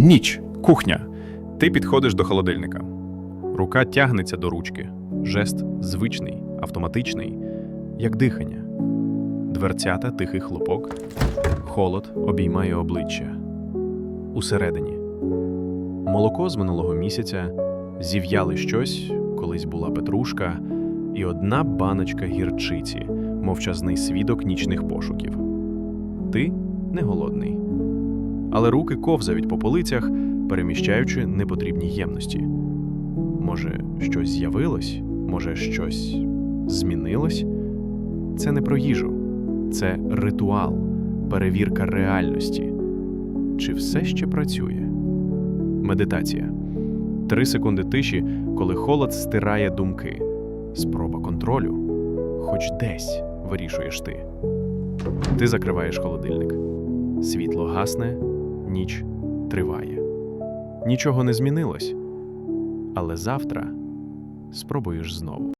Ніч, кухня. Ти підходиш до холодильника. Рука тягнеться до ручки. Жест звичний, автоматичний, як дихання. Дверцята, тихий хлопок. Холод обіймає обличчя. Усередині. Молоко з минулого місяця, зів'яли щось, колись була петрушка, і одна баночка гірчиці, мовчазний свідок нічних пошуків. Ти не голодний. Але руки ковзають по полицях, переміщаючи непотрібні ємності. Може, щось з'явилось, може, щось змінилось? Це не про їжу, це ритуал, перевірка реальності. Чи все ще працює? Медитація. Три секунди тиші, коли холод стирає думки. Спроба контролю. Хоч десь вирішуєш ти. Ти закриваєш холодильник. Світло гасне, ніч триває. Нічого не змінилось. Але завтра спробуєш знову.